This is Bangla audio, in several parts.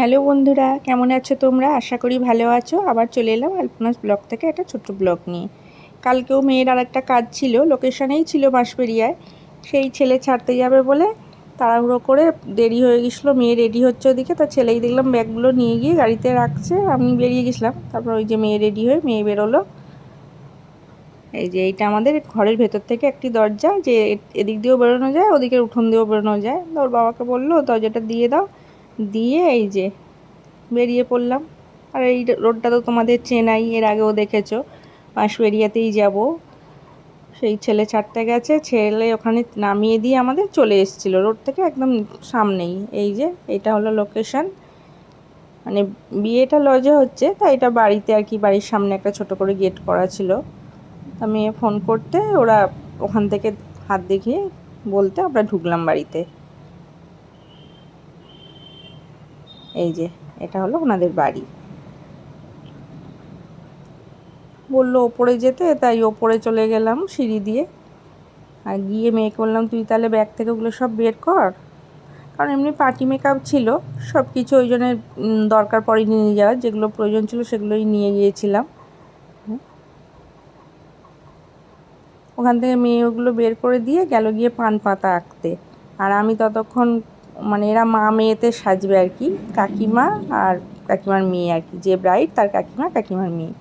হ্যালো বন্ধুরা, কেমন আছো তোমরা? আশা করি ভালো আছো। আবার চলে এলাম আলপনাস ব্লগ থেকে একটা ছোট্ট ব্লগ নিয়ে। কালকেও মেয়ের আর একটা কাজ ছিল, লোকেশনেই ছিল বাঁশবেরিয়ায় সেই ছেলে ছাড়তে যাবে বলে তাড়াহুড়ো করে দেরি হয়ে গেছিল, মেয়ে রেডি হচ্ছে ওদিকে। তো ছেলেই দেখলাম ব্যাগগুলো নিয়ে গিয়ে গাড়িতে রাখছে, আমি বেরিয়ে গেছিলাম। তারপর ওই যে মেয়ে রেডি হয়ে মেয়ে বেরোলো। এই যে এইটা আমাদের ঘরের ভেতর থেকে একটি দরজা, যে এদিক দিয়েও বেরোনো যায় ওদিকে উঠোন দিয়েও বেরোনো যায়। ওর বাবাকে বলল, দরজাটা দিয়ে দাও। দিয়ে এই যে বেরিয়ে পড়লাম। আর এই রোডটা তো তোমাদের চেনাই, এর আগেও দেখেছ। বাঁশবেরিয়াতেই যাব। সেই ছেলে ছাড়তে গেছে, ছেলে ওখানে নামিয়ে দিয়ে আমাদের চলে এসেছিল। রোড থেকে একদম সামনেই। এই যে, এটা হলো লোকেশন মানে বিয়েটা লজে হচ্ছে তাই এটা বাড়িতে আর কি, বাড়ির সামনে একটা ছোট করে গেট করা ছিল। মেয়ে ফোন করতে, ওরা ওখান থেকে হাত দেখিয়ে বলতে, আমরা ঢুকলাম বাড়িতে। এই যে, এটা হলো ওনাদের বাড়ি। বলল ওপরে যেতে, তাই ওপরে চলে গেলাম সিঁড়ি দিয়ে। আর গিয়ে মেয়েকে বললাম, তুই তাহলে ব্যাগ থেকে ওগুলো সব বের কর। কারণ এমনি পার্টি মেকআপ ছিল, সব কিছু ওই জন্য দরকার পড়ে নিয়ে যাওয়ার, যেগুলো প্রয়োজন ছিল সেগুলোই নিয়ে গিয়েছিলাম। ওখান থেকে মেয়ে ওগুলো বের করে দিয়ে গেল গিয়ে পান পাতা আঁকতে। আর আমি ততক্ষণ মানে এরা মা মেয়েতে সাজবে আর কি, কাকিমা আর কাকিমার মেয়ে আর কি, যে ব্রাইড তার কাকিমা, কাকিমার মেয়ে।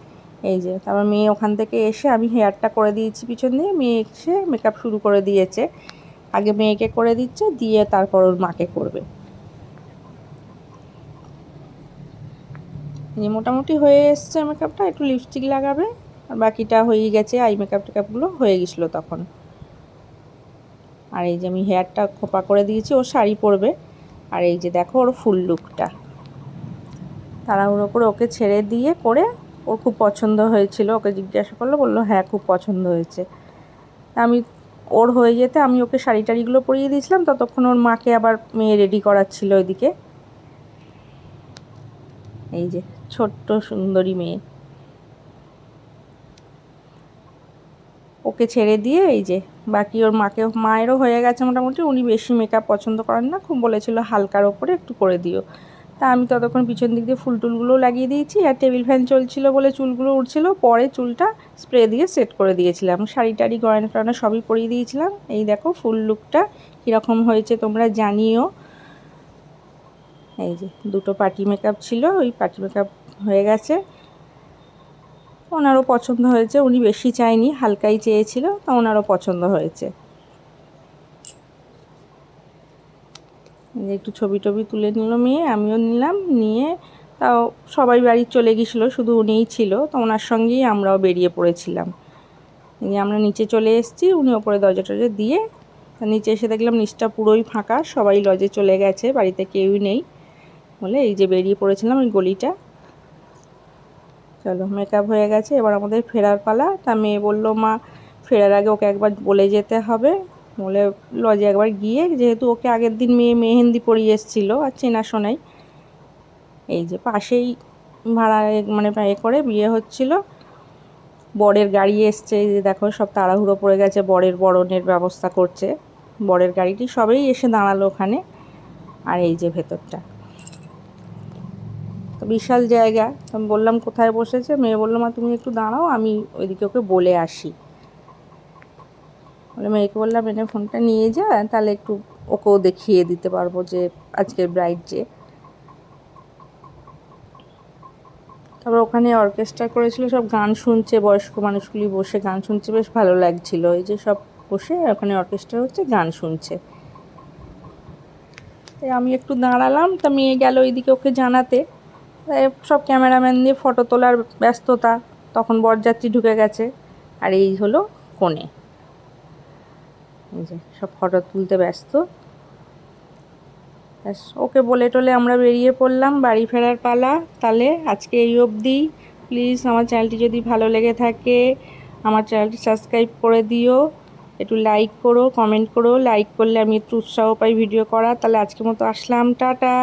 এই যে, তারপর মেয়ে ওখান থেকে এসে আমি হেয়ারটা করে দিয়েছি পিছন দিয়ে, মেয়ে এসে মেকআপ শুরু করে দিয়েছে। আগে মেয়েকে করে দিচ্ছে, দিয়ে তারপর ওর মাকে করবে। মোটামুটি হয়ে এসছে মেকআপটা একটু লিপস্টিক লাগাবে, আর বাকিটা হয়ে গেছে আই মেকআপ টেকআপগুলো হয়ে গেছিল তখন। আর এই যে আমি হেয়ারটা খোপা করে দিয়েছি, ও শাড়ি পরবে। আর এই যে দেখো ওর ফুল লুকটা তাড়াহুড়ো করে ওকে ছেড়ে দিয়ে করে ওর খুব পছন্দ হয়েছিল। ওকে জিজ্ঞাসা করল, বলল হ্যাঁ খুব পছন্দ হয়েছে। আমি, ওর হয়ে যেতে আমি ওকে শাড়ি টাড়িগুলো পরিয়ে দিয়েছিলাম। ততক্ষণ ওর মাকে আবার মেয়ে রেডি করাচ্ছিল ওইদিকে। এই যে ছোট্ট সুন্দরী মেয়ে। ওকে ছেড়ে দিয়ে এই যে বাকি ওর মাকে, মায়েরও হয়ে গেছে মোটামুটি। উনি বেশি মেকআপ পছন্দ করেন না, খুব বলেছিল হালকার ওপরে একটু করে দিও। তা আমি ততক্ষণ পিছন দিক দিয়ে ফুল টুলগুলো লাগিয়ে দিয়েছি, আর টেবিল ফ্যান চলছিল বলে চুলগুলো উঠছিল পরে চুলটা স্প্রে দিয়ে সেট করে দিয়েছিলাম। শাড়ি টাড়ি, গয়না টয়না সবই পরিয়ে দিয়েছিলাম। এই দেখো ফুল লুকটা কীরকম হয়েছে তোমরা জানিও। এই যে দুটো পার্টি মেকআপ ছিল, ওই পার্টি মেকআপ হয়ে গেছে। ওনারও পছন্দ হয়েছে, উনি বেশি চায়নি, হালকাই চেয়েছিল, তা ওনারও পছন্দ হয়েছে। একটু ছবি টবি তুলে নিল মেয়ে, আমিও নিলাম, নিয়ে তাও সবাই বাড়ি চলে গেছিল শুধু উনিই ছিল, তো ওনার সঙ্গেই আমরাও বেরিয়ে পড়েছিলাম। আমরা নিচে চলে এসেছি, উনি ওপরে দরজা টরজা দিয়ে নিচে এসে দেখলাম নিচটা পুরোই ফাঁকা, সবাই লজে চলে গেছে, বাড়িতে কেউই নেই বলে এই যে বেরিয়ে পড়েছিলাম ওই গলিটা। চলো মেকআপ হয়ে গেছে, এবার আমাদের ফেরার পালা। তা মেয়ে বলল, মা, ফেরার আগে ওকে একবার বলে যেতে হবে। বলে লজে একবার গিয়ে, যেহেতু ওকে আগের দিন মেয়ে মেহেন্দি পরিয়ে এসেছিল, আর চেনাশোনাই এই যে পাশেই ভাড়া মানে এ করে বিয়ে হচ্ছিল। বরের গাড়ি এসছে, এই যে দেখো, সব তাড়াহুড়ো পড়ে গেছে, বরের বরণের ব্যবস্থা করছে। বরের গাড়িটি সবেই এসে দাঁড়াল ওখানে। আর এই যে ভেতরটা। তো বিশাল জায়গা। আমি বললাম, কোথায় বসেছে? মেয়ে বলল, মা, তুমি একটু দাঁড়াও, আমি ওইদিকে ওকে বলে আসি। বলে মেয়েকে বললাম, এনে ফোনটা নিয়ে যা, তাহলে একটু ওকেও দেখিয়ে দিতে পারব যে আজকের ব্রাইড যে তারপর ওখানে অর্কেস্ট্রা করেছিল, সব গান শুনছে, বয়স্ক মানুষগুলি বসে গান শুনছে, বেশ ভালো লাগছিল। এই যে সব বসে ওখানে অর্কেস্ট্রা হচ্ছে, গান শুনছে। আমি একটু দাঁড়ালাম, তা মেয়ে গেল ওইদিকে ওকে জানাতে। সব ক্যামেরাম্যান দিয়ে ফটো তোলার ব্যস্ততা, তখন বরযাত্রী ঢুকে গেছে। আর এই হলো কোণে। এই যে সব ফটো তুলতে ব্যস্ত। ওকে বলে টলে আমরা বেরিয়ে পড়লাম বাড়ি ফেরার পালা। তাহলে আজকে এই অবধি। প্লিজ আমার চ্যানেলটি যদি ভালো লেগে থাকে, আমার চ্যানেলটি সাবস্ক্রাইব করে দিও। একটু লাইক করো, কমেন্ট করো। লাইক করলে আমি একটু উৎসাহ পাই ভিডিও করা তাহলে আজকের মতো আসলাম। টাটা।